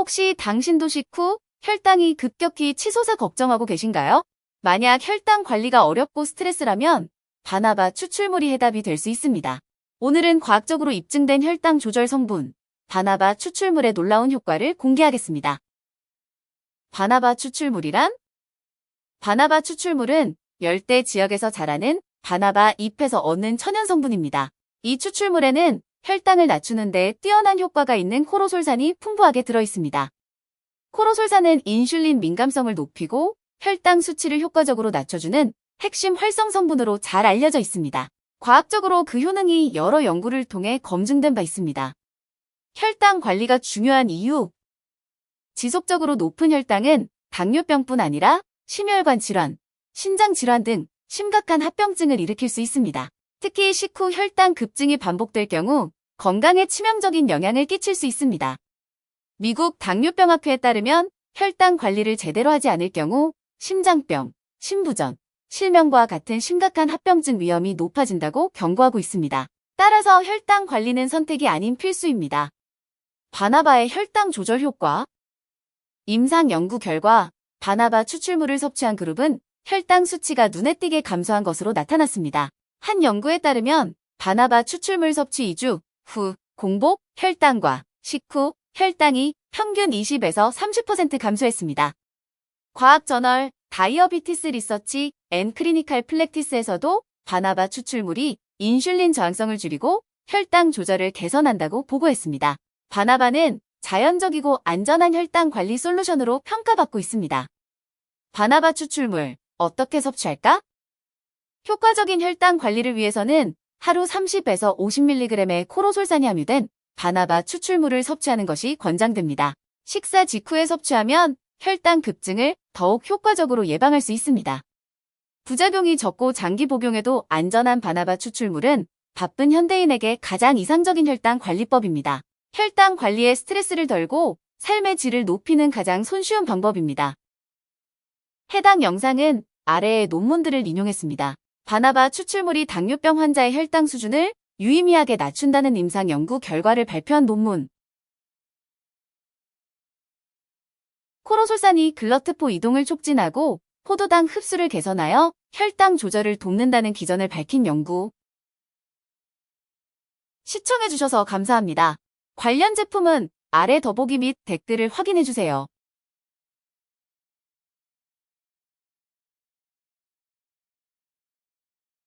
혹시 당신도 식후 혈당이 급격히 치솟아 걱정하고 계신가요? 만약 혈당 관리가 어렵고 스트레스라면 바나바 추출물이 해답이 될 수 있습니다. 오늘은 과학적으로 입증된 혈당 조절 성분, 바나바 추출물의 놀라운 효과를 공개하겠습니다. 바나바 추출물이란? 바나바 추출물은 열대 지역에서 자라는 바나바 잎에서 얻는 천연 성분입니다. 이 추출물에는 혈당을 낮추는 데 뛰어난 효과가 있는 코로솔산이 풍부하게 들어있습니다. 코로솔산은 인슐린 민감성을 높이고 혈당 수치를 효과적으로 낮춰주는 핵심 활성 성분으로 잘 알려져 있습니다. 과학적으로 그 효능이 여러 연구를 통해 검증된 바 있습니다. 혈당 관리가 중요한 이유 지속적으로 높은 혈당은 당뇨병뿐 아니라 심혈관 질환, 신장 질환 등 심각한 합병증을 일으킬 수 있습니다. 특히 식후 혈당 급증이 반복될 경우 건강에 치명적인 영향을 끼칠 수 있습니다. 미국 당뇨병학회에 따르면 혈당 관리를 제대로 하지 않을 경우 심장병, 심부전, 실명과 같은 심각한 합병증 위험이 높아진다고 경고하고 있습니다. 따라서 혈당 관리는 선택이 아닌 필수입니다. 바나바의 혈당 조절 효과 임상 연구 결과 바나바 추출물을 섭취한 그룹은 혈당 수치가 눈에 띄게 감소한 것으로 나타났습니다. 한 연구에 따르면 바나바 추출물 섭취 2주 후 공복 혈당과 식후 혈당이 평균 20에서 30% 감소했습니다. 과학 저널 다이어비티스 리서치 앤 크리니칼 플렉티스에서도 바나바 추출물이 인슐린 저항성을 줄이고 혈당 조절을 개선한다고 보고했습니다. 바나바는 자연적이고 안전한 혈당 관리 솔루션으로 평가받고 있습니다. 바나바 추출물 어떻게 섭취할까? 효과적인 혈당 관리를 위해서는 하루 30에서 50mg의 코로솔산이 함유된 바나바 추출물을 섭취하는 것이 권장됩니다. 식사 직후에 섭취하면 혈당 급증을 더욱 효과적으로 예방할 수 있습니다. 부작용이 적고 장기 복용에도 안전한 바나바 추출물은 바쁜 현대인에게 가장 이상적인 혈당 관리법입니다. 혈당 관리에 스트레스를 덜고 삶의 질을 높이는 가장 손쉬운 방법입니다. 해당 영상은 아래의 논문들을 인용했습니다. 바나바 추출물이 당뇨병 환자의 혈당 수준을 유의미하게 낮춘다는 임상 연구 결과를 발표한 논문. 코로솔산이 글러트포 이동을 촉진하고 포도당 흡수를 개선하여 혈당 조절을 돕는다는 기전을 밝힌 연구. 시청해주셔서 감사합니다. 관련 제품은 아래 더보기 및 댓글을 확인해주세요.